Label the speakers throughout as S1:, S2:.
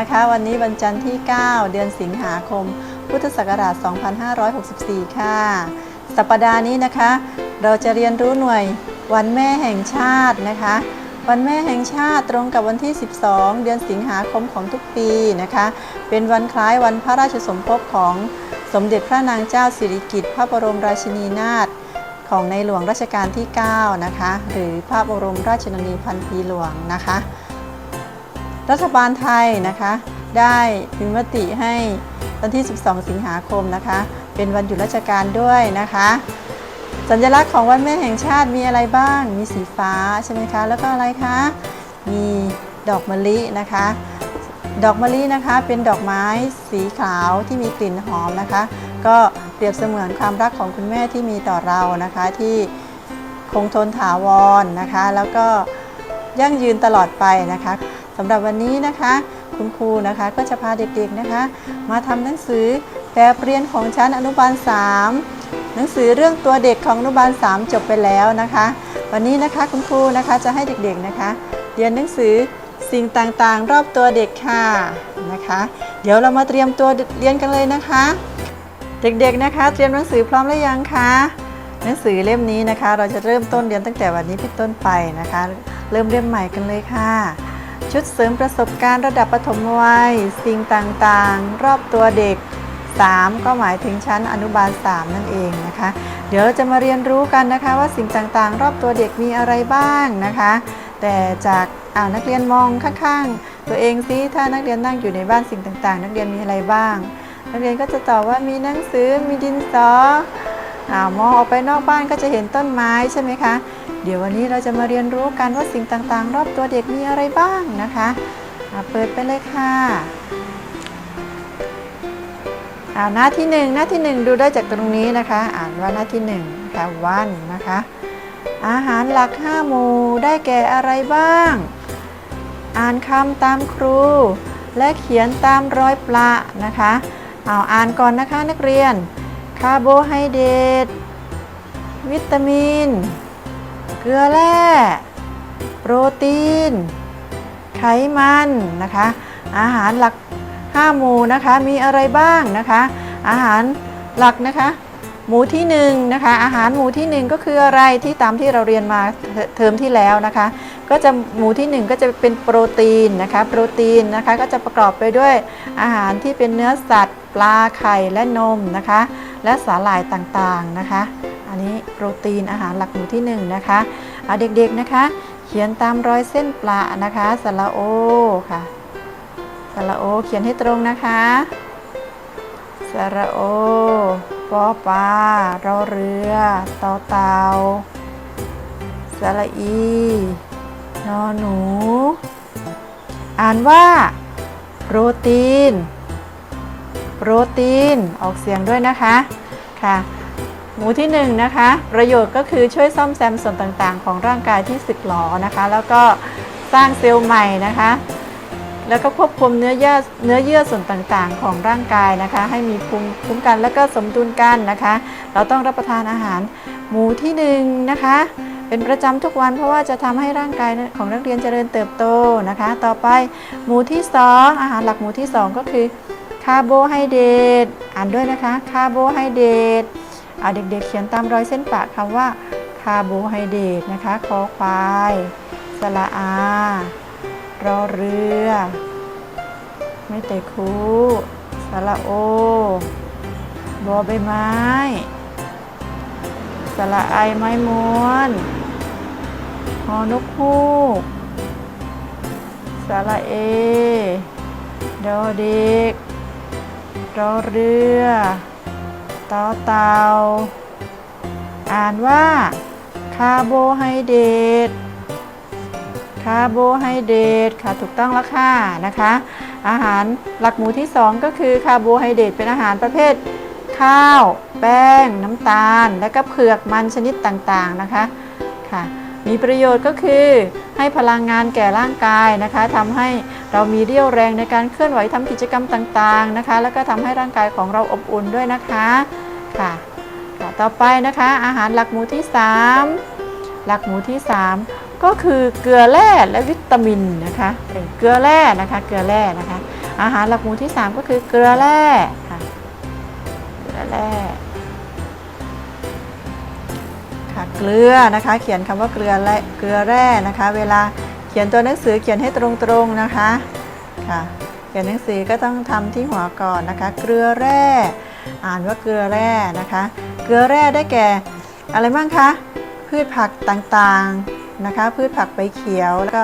S1: นะคะ วันนี้วันจันทร์
S2: ที่ 9 เดือนสิงหาคม พุทธศักราช 2564 ค่ะ สัปดาห์นี้นะคะ เราจะเรียนรู้หน่วยวันแม่แห่งชาตินะคะ วันแม่แห่งชาติตรงกับวันที่ 12 เดือนสิงหาคมของทุกปีนะคะ เป็นวันคล้ายวันพระราชสมภพของสมเด็จพระนางเจ้าสิริกิติ์พระบรมราชินีนาถของในหลวงรัชกาลที่ 9 นะคะ หรือพระบรมราชชนนีพันปีหลวงนะคะ รัฐบาลไทยนะคะได้มีมติให้วันที่ 12 สิงหาคมนะคะ เป็นวันหยุดราชการด้วยนะคะ สัญลักษณ์ของวันแม่แห่งชาติมีอะไรบ้าง มีสีฟ้าใช่ไหมคะ แล้วก็อะไรคะ มีดอกมะลินะคะ ดอกมะลินะคะเป็นดอกไม้สีขาวที่มีกลิ่นหอมนะคะ ก็เปรียบเสมือนความรักของคุณแม่ที่มีต่อเรานะคะที่คงทนถาวรนะคะ แล้วก็ยั่งยืนตลอดไปนะคะำหรับวันนี้นะคะ คุณครูนะคะก็จะพาเด็กๆนะคะ มาทำหนังสือแบบเรียนของชั้นอนุบาล 3 หนังสือเรื่องตัวเด็กของอนุบาล 3 จบไปแล้วนะคะ วันนี้นะคะคุณครูนะคะจะให้เด็กๆนะคะ เรียนหนังสือสิ่งต่างๆ รอบตัวเด็กค่ะนะคะ เดี๋ยวเรามาเตรียมตัวเรียนกันเลยนะคะ เด็กๆนะคะ เตรียมหนังสือพร้อมหรือยังคะหนังสือเล่มนี้นะคะ เราจะเริ่มต้นเรียนตั้งแต่วันนี้เป็นต้นไปนะคะ เริ่มเล่มใหม่กันเลยค่ะ ชุดเสริมประสบการณ์ระดับปฐมวัย สิ่งต่างๆ รอบตัวเด็ก 3 ก็หมายถึงชั้นอนุบาล 3 นั่นเองนะคะ เดี๋ยวเราจะมาเรียนรู้กันนะคะว่าสิ่งต่างๆ รอบตัวเด็กมีอะไรบ้างนะคะ แต่จากอ่านักเรียนมองข้างๆ ตัวเองซิถ้านักเรียนนั่งอยู่ในบ้านสิ่งต่างๆ นักเรียนมีอะไรบ้าง นักเรียนก็จะตอบว่ามีหนังสือมีดินสออมองออกไปนอกบ้านก็จะเห็นต้นไม้ใช่ไหมคะ เดี๋ยววันนี้เราจะมาเรียนรู้กันว่าสิ่งต่างๆ รอบตัวเด็กมีอะไรบ้างนะคะอ่าเปิดไปเลยค่ะอ่าหน้าที่หนึ่งหน้าที่หนึ่งดูได้จากตรงนี้นะคะ อ่านว่าหน้าที่หนึ่งค่ะวันนะคะ อาหารหลักห้าหมู่ได้แก่อะไรบ้าง อ่านคำตามครู และเขียนตามรอยประนะคะเอาอ่านก่อนนะคะนักเรียน คาร์โบไฮเดรตวิตามิน เกลือแร่โปรตีน ไขมันนะคะ อาหารหลัก5หมู่นะคะมีอะไรบ้างนะคะ อาหารหลักนะคะ หมู่ที่1นะคะอาหารหมู่ที่ 1 ก็คืออะไรที่ตามที่เราเรียนมาเทเทอมที่แล้วนะคะ ก็จะหมู่ที่ 1 ก็จะเป็นโปรตีนนะคะโปรตีนนะคะก็จะประกอบไปด้วยอาหารที่เป็นเนื้อสัตว์ ปลาไข่และนมนะคะ และสาหร่ายต่างๆนะคะ นี้โปรตีนอาหารหลักหมู่ที่1นะคะเอาเด็กๆนะคะ เขียนตามรอยเส้นปลานะคะสระโอค่ะสระโอเขียนให้ตรงนะคะสระโอปอปลารอเรือต่อเตาสสระอีนอหนู อ่านว่าโปรตีนโปรตีนออกเสียงด้วยนะคะค่ะ หมูที่1นงนะคะ ประโยชน์ก็คือช่วยซ่อมแซมส่วนต่างๆ ของร่างกายที่สึกหรอนะคะ แล้วก็สร้างเซลล์ใหม่นะคะ แล้วก็ควบคุมเนื้อเยื่อเนื้อเยื่อส่วนต่างๆ ของร่างกายนะคะ ให้มีภูมิคุ้มกันและก็สมดุลกันนะคะ เราต้องรับประทานอาหารหมูที่1นงนะคะ เป็นประจำทุกวันเพราะว่าจะทำให้ร่างกายของนักเรียนเจริญเติบโตนะคะ ต่อไปหมูที่ 2 อาหารหลักหมูที่ 2 ก็คือคาร์โบไฮเดรตอ่านด้วยนะคะคาร์โบไฮเดรต เอาเด็กๆเขียนตามรอยเส้นปะคำว่าคาร์โบไฮเดรตนะคะคอควายสระอา รอเรือ ไม่เตะคูสระโอบอใบไม้สระไอไม้ม้วนฮอนกฮูกสระเอ ดอเด็กรอเรือ ต่อเตาอ่านว่า คาร์โบไฮเดรตคาร์โบไฮเดรตค่ะถูกต้องแล้วค่ะนะคะ อาหารหลักหมูที่ 2 ก็คือคาร์โบไฮเดรตเป็นอาหารประเภท ข้าว แป้ง น้ำตาล และก็เผือกมันชนิดต่างๆนะคะค่ะ มีประโยชน์ก็คือให้พลังงานแก่ร่างกายนะคะทำให้เรามีเรี่ยวแรงในการเคลื่อนไหวทำกิจกรรมต่างๆนะคะ แล้วก็ทำให้ร่างกายของเราอบอุ่นด้วยนะคะค่ะต่อไปนะคะ อาหารหลักหมูที่ 3 หลักหมูที่ 3 ก็คือเกลือแร่และวิตามินนะคะเป็นเกลือแร่นะคะเกลือแร่นะคะ อาหารหลักหมูที่ 3 ก็คือเกลือแร่ค่ะเกลือแร่ เกลือนะคะ เขียนคำว่าเกลือแร่เกลือแร่นะคะ เวลาเขียนตัวหนังสือเขียนให้ตรงๆนะคะค่ะเขียนหนังสือก็ต้องทำที่หัวก่อนนะคะ เกลือแร่ อ่านว่าเกลือแร่นะคะ เกลือแร่ได้แก่ อะไรบ้างคะพืชผักต่างๆนะคะ พืชผักใบเขียวแล้วก็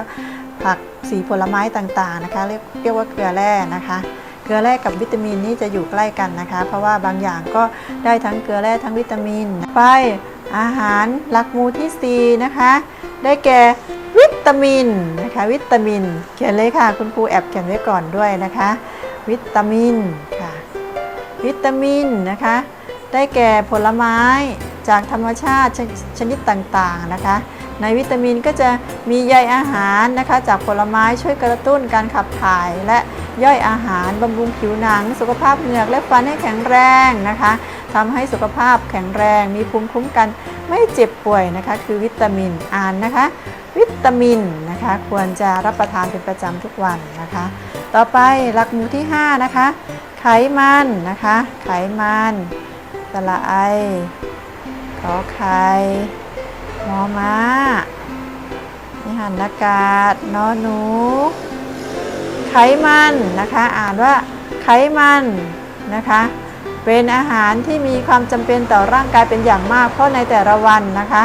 S2: ผักสีผลไม้ต่างๆนะคะ เรียกเรียกว่าเกลือแร่นะคะเกลือแร่กับวิตามินนี่จะอยู่ใกล้กันนะคะ เพราะว่าบางอย่างก็ได้ทั้งเกลือแร่ทั้งวิตามินไป อาหารหลักหมูที่ 4 นะคะ ได้แก่วิตามินนะคะ วิตามิน เขียนเลยค่ะคุณครูแอบเขียนไว้ก่อนด้วยนะคะ วิตามินค่ะ วิตามินนะคะ ได้แก่ผลไม้จากธรรมชาติชชนิดต่างๆนะคะ ในวิตามินก็จะมีใยอาหารนะคะ จากผลไม้ช่วยกระตุ้นการขับถ่ายและย่อยอาหารบำรุงผิวหนัง สุขภาพเหงือกและฟันให้แข็งแรงนะคะ ทำให้สุขภาพแข็งแรง มีภูมิคุ้มกันไม่เจ็บป่วยนะคะ คือวิตามินอ่านนะคะ วิตามินนะคะ ควรจะรับประทานเป็นประจำทุกวันนะคะ ต่อไปหลักหมูที่ 5 นะคะ ไขมันนะคะ ไขมันสละไอขอไข่มอม้านิหันอากาศนอหนู ไขมันนะคะ อ่านว่าไขมันนะคะ เป็นอาหารที่มีความจำเป็นต่อร่างกายเป็นอย่างมาก เพราะในแต่ละวันนะคะ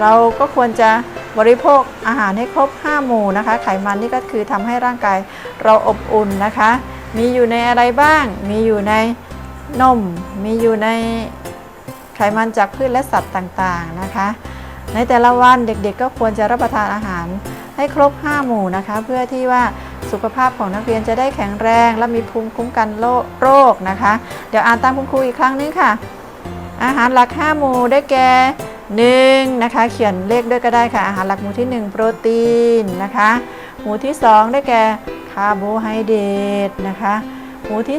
S2: เราก็ควรจะบริโภคอาหารให้ครบ 5 หมู่นะคะ ไขมันนี่ก็คือทำให้ร่างกายเราอบอุ่นนะคะ มีอยู่ในอะไรบ้าง มีอยู่ในนม มีอยู่ในไขมันจากพืชและสัตว์ต่างๆนะคะ ในแต่ละวันเด็กๆ ก็ควรจะรับประทานอาหารให้ครบ 5 หมู่นะคะ เพื่อที่ว่า สุขภาพของนักเรียนจะได้แข็งแรง และมีภูมิคุ้มกันโรคนะคะ เดี๋ยวอ่านตามคุณครูอีกครั้งนึงค่ะ อาหารหลัก 5 หมู่ได้แก่1นะคะ เขียนเลขด้วยก็ได้ค่ะ อาหารหลักหมู่ที่ 1 โปรตีนนะคะ หมู่ที่ 2 ได้แก่คาร์โบไฮเดรตนะคะ หมู่ที่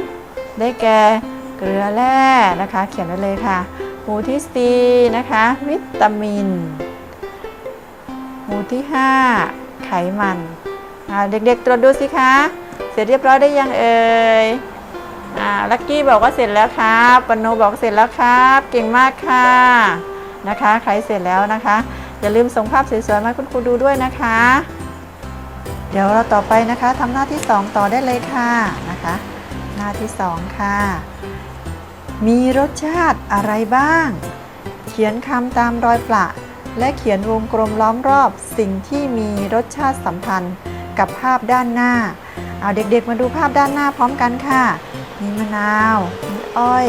S2: 3 ได้แก่เกลือแร่นะคะ เขียนไว้เลยค่ะ หมู่ที่ 4 นะคะ วิตามิน หมู่ที่ 5 ไขมัน เด็กๆตรวจดูสิคะ เสร็จเรียบร้อยได้ยังเอ่ยอ่าลักกี้บอกว่าเสร็จแล้วครับปนโนบอกเสร็จแล้วครับ เก่งมากค่ะนะคะ ใครเสร็จแล้วนะคะอย่าลืมส่งภาพสวยๆมาคุณครูดูด้วยนะคะ เดี๋ยวเราต่อไปนะคะทำหน้าที่ 2 ต่อได้เลยค่ะนะคะ หน้าที่ 2 ค่ะ มีรสชาติอะไรบ้าง เขียนคำตามรอยประและเขียนวงกลมล้อมรอบสิ่งที่มีรสชาติสัมพันธ์ กับภาพด้านหน้า เอาเด็กๆมาดูภาพด้านหน้าพร้อมกันค่ะ มีมะนาว มีอ้อย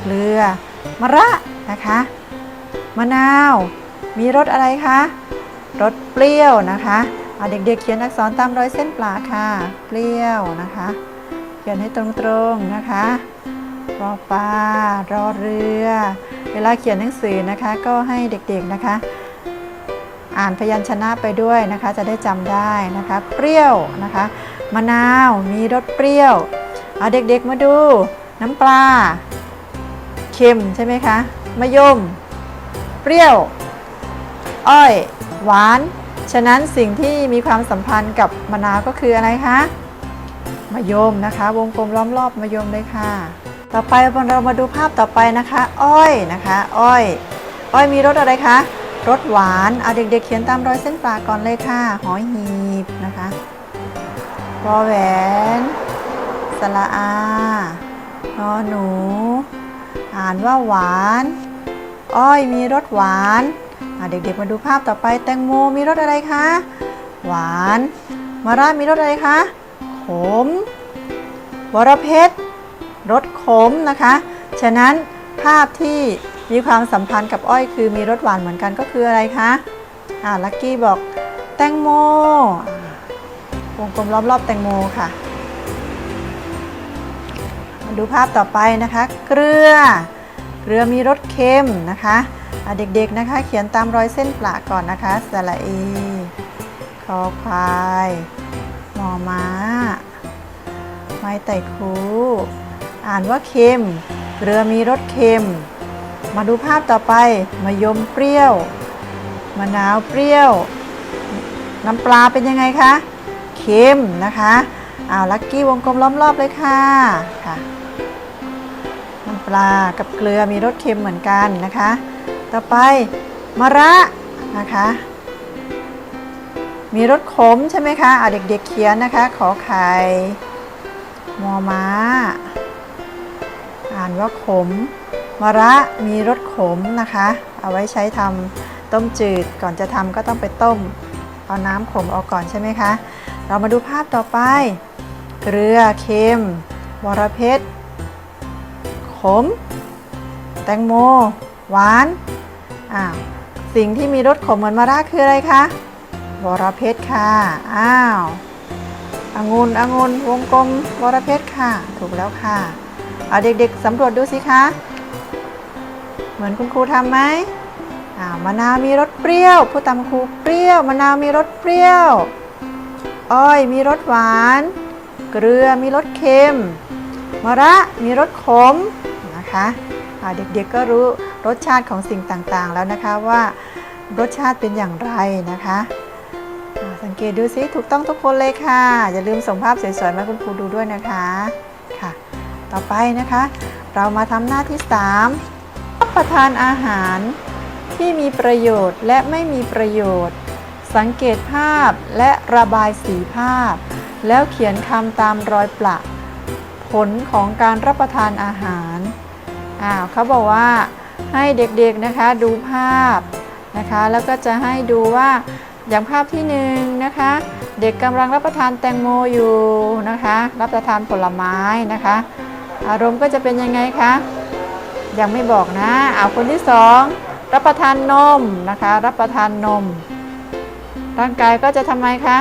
S2: เกลือ มะระนะคะ มะนาว มีรสอะไรคะ รสเปรี้ยวนะคะเอาเด็กๆเขียนอักษรตามรอยเส้นปลาค่ะ เปรี้ยวนะคะ เขียนให้ตรงๆนะคะรอปลารอเรือ เวลาเขียนหนังสือนะคะ ก็ให้เด็กๆนะคะ อ่านพยัญชนะไปด้วยนะคะจะได้จำได้นะคะ เปรี้ยวนะคะ มะนาวมีรสเปรี้ยว เอาเด็กๆมาดู น้ำปลาเค็มใช่ไหมคะมะยม เปรี้ยว อ้อย หวาน ฉะนั้นสิ่งที่มีความสัมพันธ์กับมะนาวก็คืออะไรคะมะยมนะคะ วงกลมล้อมรอบมะยมเลยค่ะ ต่อไปเรามาดูภาพต่อไปนะคะ อ้อยนะคะ อ้อย อ้อยมีรสอะไรคะ รสหวาน เอาเด็กๆเขียนตามรอยเส้นปลาก่อนเลยค่ะ หอยหีบนะคะวอแหวนสระอา นอหนู อ่านว่าหวาน อ้อยมีรสหวานเด็กๆมาดูภาพต่อไป แตงโมมีรสอะไรคะ หวานมะระมีรสอะไรคะ ขม วรเพชร รสขมนะคะ ฉะนั้นภาพที่ มีความสัมพันธ์กับอ้อยคือมีรสหวานเหมือนกันก็คืออะไรคะอ่าลักกี้บอกแตงโมวงกลมล้อมรอบแตงโมค่ะ มาดูภาพต่อไปนะคะ เกลือ เกลือมีรสเค็มนะคะะเด็กๆนะคะ เขียนตามรอยเส้นปลาก่อนนะคะสระอีคอควายมอม้า ไม้ไต่คู อ่านว่าเค็ม เกลือมีรสเค็ม มาดูภาพต่อไปมะยมเปรี้ยวมะนาวเปรี้ยว น้ำปลาเป็นยังไงคะเค็มนะคะอ้าวลักกี้วงกลมล้อมรอบเลยค่ะค่ะน้ำปลากับเกลือมีรสเค็มเหมือนกันนะคะ ต่อไปมะระนะคะ มีรสขมใช่ไหมคะอะเด็กๆเขียนนะคะ ขอไข่มอม้า อ่านว่าขม มะระมีรสขมนะคะ เอาไว้ใช้ทำต้มจืดก่อนจะทำก็ต้องไปต้ม เอาน้ำขมออกก่อนใช่ไหมคะ เรามาดูภาพต่อไป เกลือเค็มวรเพชรขม แตงโม หวานอ้าวสิ่งที่มีรสขมเหมือนมะระคืออะไรคะวรเพชรค่ะ อ้าวองุ่นองุ่นวงกลมวรเพชรค่ะ ถูกแล้วค่ะ เอาเด็กๆสำรวจดูสิคะ เหมือนคุณครูทำไหมอ้ามะนาวมีรสเปรี้ยวผู้ตามครูเปรี้ยวมะนาวมีรสเปรี้ยวอ้อยมีรสหวาน เกลือมีรสเค็มมะระมีรสขมนะคะเด็กๆก็รู้รสชาติของสิ่งต่างๆแล้วนะคะว่ารสชาติเป็นอย่างไรนะคะสังเกตดูซิถูกต้องทุกคนเลยค่ะ อย่าลืมส่งภาพสวยๆมาคุณครูดูด้วยนะคะค่ะ ต่อไปนะคะ เรามาทำหน้าที่ 3 รับประทานอาหารที่มีประโยชน์และไม่มีประโยชน์ สังเกตภาพและระบายสีภาพ แล้วเขียนคำตามรอยประ ผลของการรับประทานอาหารอ้าวเขาบอกว่าให้เด็กๆนะคะดูภาพนะคะ แล้วก็จะให้ดูว่าอย่างภาพที่หนึ่งนะคะ เด็กกำลังรับประทานแตงโมอยู่นะคะ รับประทานผลไม้นะคะ อารมณ์ก็จะเป็นยังไงคะ ยังไม่บอกนะ เอาคนที่สองรับประทานนมนะคะ รับประทานนม ร่างกายก็จะทำไมคะ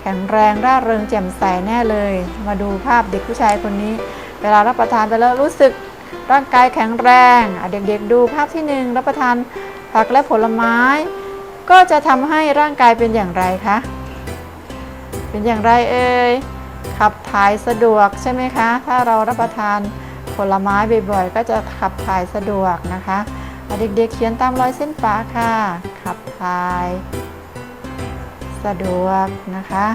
S2: แข็งแรงร่าเริงแจ่มใสแน่เลย มาดูภาพเด็กผู้ชายคนนี้ เวลารับประทานไปแล้วรู้สึกร่างกายแข็งแรงเด็กๆดูภาพที่หนึ่งรับประทานผักและผลไม้ ก็จะทำให้ร่างกายเป็นอย่างไรคะ เป็นอย่างไรเอ่ยขับถ่ายสะดวกใช่ไหมคะ ถ้าเรารับประทาน ผลไม้บ่อยๆ ก็จะขับถ่ายสะดวกนะคะเด็กๆเขียนตามรอยเส้นปาค่ะ ขับถ่าย สะดวกนะคะ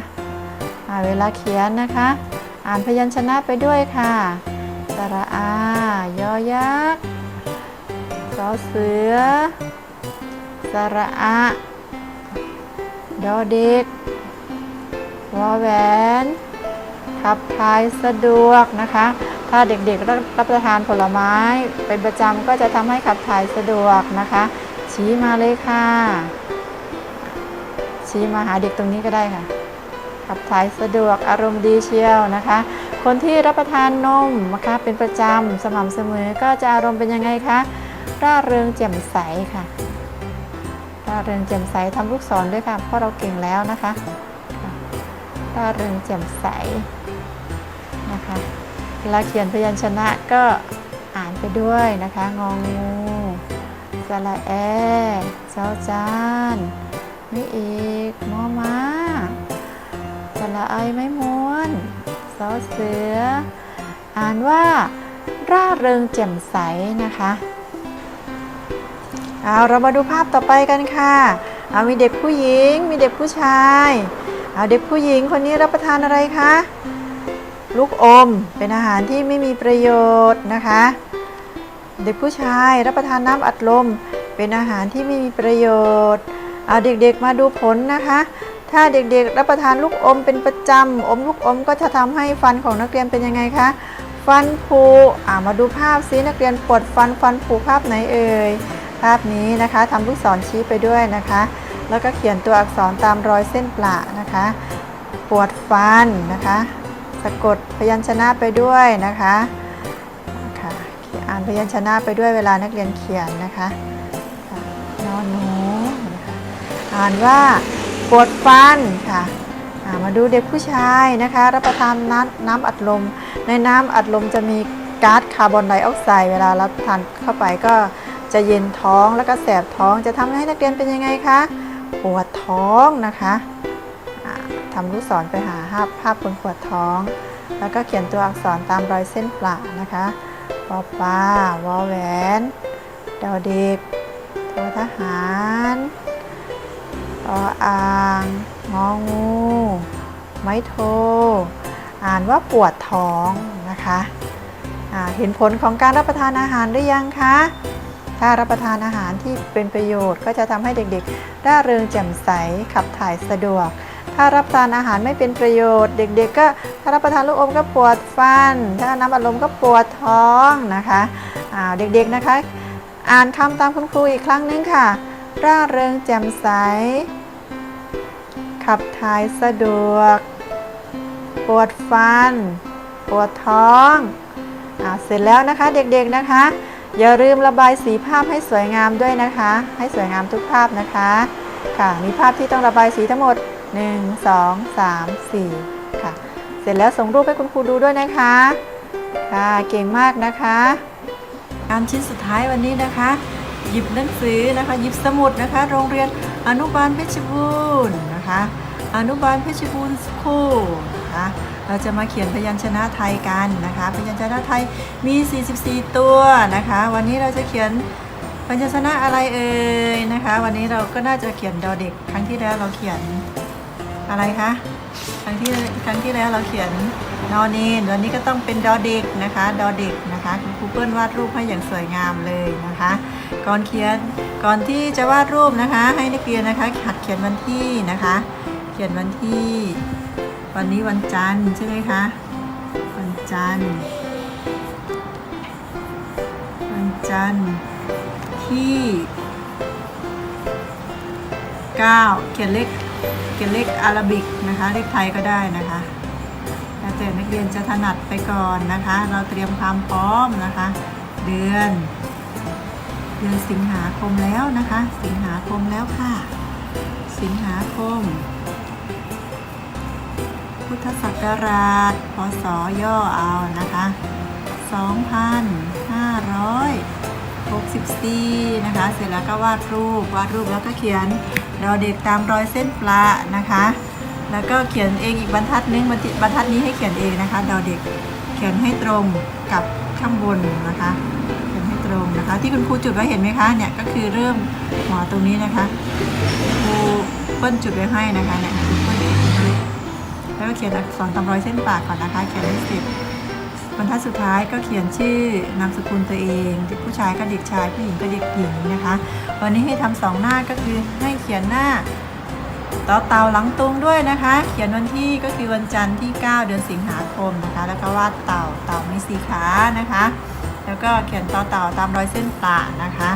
S2: เวลาเขียนนะคะ อ่านพยัญชนะไปด้วยค่ะสระอา ยอยักษ์สอเสือสระอะดอเด็กวอแหวนขับถ่ายสะดวกนะคะ ถ้าเด็กๆรับประทานผลไม้ เป็นประจำก็จะทำให้ขับถ่ายสะดวกนะคะ ชี้มาเลยค่ะ ชี้มาหาเด็กตรงนี้ก็ได้ค่ะ ขับถ่ายสะดวกอารมณ์ดีเชียวนะคะ คนที่รับประทานนมนะคะเป็นประจำสม่ำเสมอก็จะอารมณ์เป็นยังไงคะร่าเริงแจ่มใสค่ะร่าเริงแจ่มใสทำลูกศรด้วยค่ะเพราะเราเก่งแล้วนะคะร่าเริงแจ่มใส เวลาเขียนพยัญชนะก็อ่านไปด้วยนะคะงองูสระแอเจ้าจานไม่อีกมอมาสระไอไม่ม้วนสอเสือ อ่านว่า ร่าเริงแจ่มใสนะคะเอาเรามาดูภาพต่อไปกันค่ะเอามีเด็กผู้หญิง มีเด็กผู้ชาย เอาเด็กผู้หญิงคนนี้รับประทานอะไรคะ ลูกอมเป็นอาหารที่ไม่มีประโยชน์นะคะ เด็กผู้ชายรับประทานน้ำอัดลม เป็นอาหารที่ไม่มีประโยชน์เอาเด็กๆมาดูผลนะคะ ถ้าเด็กๆรับประทานลูกอมเป็นประจำอมลูกอมก็จะทำให้ฟันของนักเรียนเป็นยังไงคะฟันผุอ่ามาดูภาพซินักเรียนปวดฟันฟันผุภาพไหนเอ่ยภาพนี้นะคะทำลูกศรชี้ไปด้วยนะคะ แล้วก็เขียนตัวอักษรตามรอยเส้นประนะคะ ปวดฟันนะคะ สะกดพยัญชนะไปด้วยนะคะค่ะอ่านพยัญชนะไปด้วยเวลานักเรียนเขียนนะคะนอนหนูอ่านว่าปวดฟันค่ะมาดูเด็กผู้ชายนะคะ รับประทานน้ำน้ำอัดลม ในน้ำอัดลมจะมีก๊าซคาร์บอนไดออกไซด์เวลารับประทานเข้าไปก็จะเย็นท้องแล้วก็แสบท้องจะทำให้นักเรียนเป็นยังไงคะ ปวดท้องนะคะ ทำลูกศรไปหาภาพภาพคนปวดท้อง แล้วก็เขียนตัวอักษรตามรอยเส้นปลานะคะปอปลาวอแหวนดอเด็กทอทหารออ่างงองู ไม้โท อ่านว่าปวดท้องนะคะเห็นผลของการรับประทานอาหารหรือยังคะ ถ้ารับประทานอาหารที่เป็นประโยชน์ก็จะทำให้เด็กๆร่าเริงแจ่มใสขับถ่ายสะดวก ถ้ารับประทานอาหารไม่เป็นประโยชน์ เด็กๆก็ถ้ารับประทานลูกอมก็ปวดฟัน ถ้าน้ำอัดลมก็ปวดท้องนะคะอ้าวเด็กๆนะคะ อ่านคำตามคุณครูอีกครั้งนึงค่ะ ร่าเริงแจ่มใส ขับถ่ายสะดวก ปวดฟัน ปวดท้องอ่าเสร็จแล้วนะคะเด็กๆนะคะ อย่าลืมระบายสีภาพให้สวยงามด้วยนะคะ ให้สวยงามทุกภาพนะคะ ค่ะมีภาพที่ต้องระบายสีทั้งหมด 1 2 3 4 ค่ะ เสร็จแล้วส่งรูปให้คุณครูดูด้วยนะคะ ค่ะ เก่งมากนะคะงานชิ้นสุดท้ายวันนี้นะคะ หยิบหนังสือนะคะ หยิบสมุดนะคะ โรงเรียนอนุบาลเพชรบูรณ์นะคะ อนุบาลเพชรบูรณ์สคูลนะคะ เราจะมาเขียนพยัญชนะไทยกันนะคะ พยัญชนะไทยมี 44 ตัวนะคะ วันนี้เราจะเขียนพยัญชนะอะไรเอ่ยนะคะ วันนี้เราก็น่าจะเขียนดอเด็ก ครั้งที่แล้วเราเขียน อะไรคะครั้งที่ครั้งที่แล้วเราเขียนนอเนนวันนี้ก็ต้องเป็นดอเด็กนะคะดอเด็กนะคะคุณครูเปิ้ลวาดรูปให้อย่างสวยงามเลยนะคะ ก่อนเขียนก่อนที่จะวาดรูปนะคะ ให้นักเรียนนะคะหัดเขียนวันที่นะคะ เขียนวันที่ วันนี้วันจันทร์ใช่ไหมคะวันจันทร์วันจันทร์ที่ 9 เขียนเลข เขียนเลขอาราบิกนะคะ เลขไทยก็ได้นะคะแล้วแต่นักเรียนจะถนัดไปก่อนนะคะ เราเตรียมความพร้อมนะคะ เดือน เดือนสิงหาคมแล้วนะคะ สิงหาคมแล้วค่ะ สิงหาคม พุทธศักราชพศย่อเอานะคะ 2564นะคะ เสร็จแล้วก็วาดรูป วาดรูปแล้วก็เขียนดอเด็กตามรอยเส้นปลานะคะ แล้วก็เขียนเองอีกบรรทัดนึงบรรทัดนี้ให้เขียนเองนะคะดอเด็กเขียนให้ตรงกับข้างบนนะคะเขียนให้ตรงนะคะ ที่คุณครูจุดไว้เห็นไหมคะเนี่ยก็คือเริ่มหัวตรงนี้นะคะครูเปิ้ลจุดไว้ให้นะคะเนี่ยครูเปิ้ลจุดแล้วก็เขียนอักษรตามรอยเส้นปากก่อนนะคะเขียนให้เสร็จ บรรทัดสุดท้ายก็เขียนชื่อนามสกุลตัวเองเด็กผู้ชายก็เด็กชายผู้หญิงก็เด็กหญิงนะคะ วันนี้ให้ทำสองหน้าก็คือให้เขียนหน้าต่อเตาหลังตุงด้วยนะคะ เขียนวันที่ก็คือวันจันทร์ที่ 9 เดือนสิงหาคมนะคะ แล้วก็วาดเต่าเต่ามีสีขานะคะ แล้วก็เขียนต่อเต่าตามรอยเส้นปะนะคะ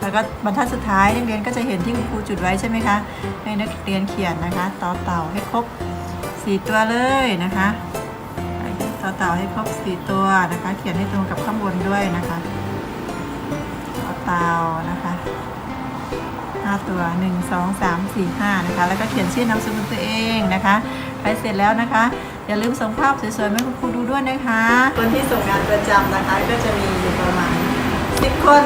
S2: แล้วก็บรรทัดสุดท้ายนักเรียนก็จะเห็นที่คุณครูจุดไว้ใช่ไหมคะให้นักเรียนเขียนนะคะต่อเต่าให้ครบสี่ตัวเลยนะคะ อเต่าให้ครบสี่ตัวนะคะ เขียนให้ตรงกับข้างบนด้วยนะคะต่อเต่านะคะห้าตัว1 2 3 4 5นะคะ แล้วก็เขียนชื่อนามสกุลตัวเองนะคะไปเสร็จแล้วนะคะ อย่าลืมส่งภาพสวยๆมาให้คุณครูดูด้วยนะคะ คนที่ส่งงานประจำนะคะ ก็จะมีอยู่ประมาณ10คน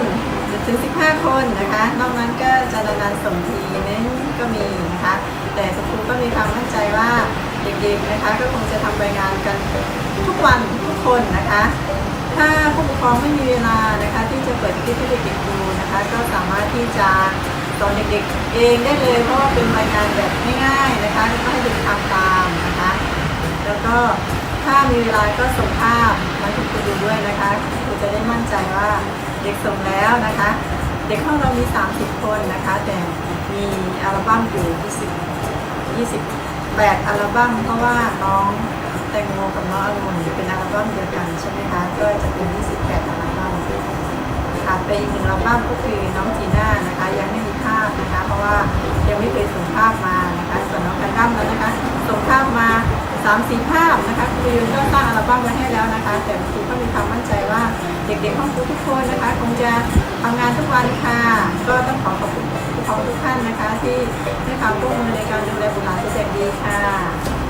S2: ถึง15คนนะคะ นอกนั้นก็จะนานๆส่งทีนึงก็มีนะคะ แต่คุณครูก็มีความมั่นใจว่าเด็กๆนะคะ ก็คงจะทำรายงานกัน ทุกวันทุกคนนะคะ ถ้าผู้ปกครองไม่มีเวลานะคะ ที่จะเปิดคลิปให้เด็กๆดูนะคะ ก็สามารถที่จะสอนเด็กๆเองได้เลย เพราะว่าเป็นรายงานแบบง่ายๆนะคะแล้วก็ให้เด็กทำตามนะคะ แล้วก็ถ้ามีเวลาก็ส่งภาพมาให้คุณครูดูด้วยนะคะครูจะได้มั่นใจว่าเด็กส่งแล้วนะคะ เด็กห้องเรามี 30 คนนะคะ แต่มีอัลบั้มอยู่20 28 อัลบั้มเพราะว่าน้อง แตงโมกับน้ององุ่นเป็นอัลบั้มเดียวกันใช่ไหมคะก็จะเป็น28อัลบั้มขาดไปอีกหนึ่งอัลบั้มก็คือน้องจีน่านะคะ ยังไม่มีภาพนะคะ เพราะว่ายังไม่เคยส่งภาพมานะคะส่วนน้องกันดั้มแล้วนะคะส่งภาพมา3ามสี่ภาพนะคะครูยืนก็สร้างอัลบั้มไว้ให้แล้วนะคะ แต่ครูก็มีความมั่นใจว่าเด็กๆห้องครูทุกคนนะคะ คงจะทำงานทุกวันค่ะ ก็ต้องขอขอบคุณผู้ปกครองทุกท่านนะคะ ที่ให้ความร่วมมือในการดูแลบุตรหลานเป็นอย่างดีค่ะ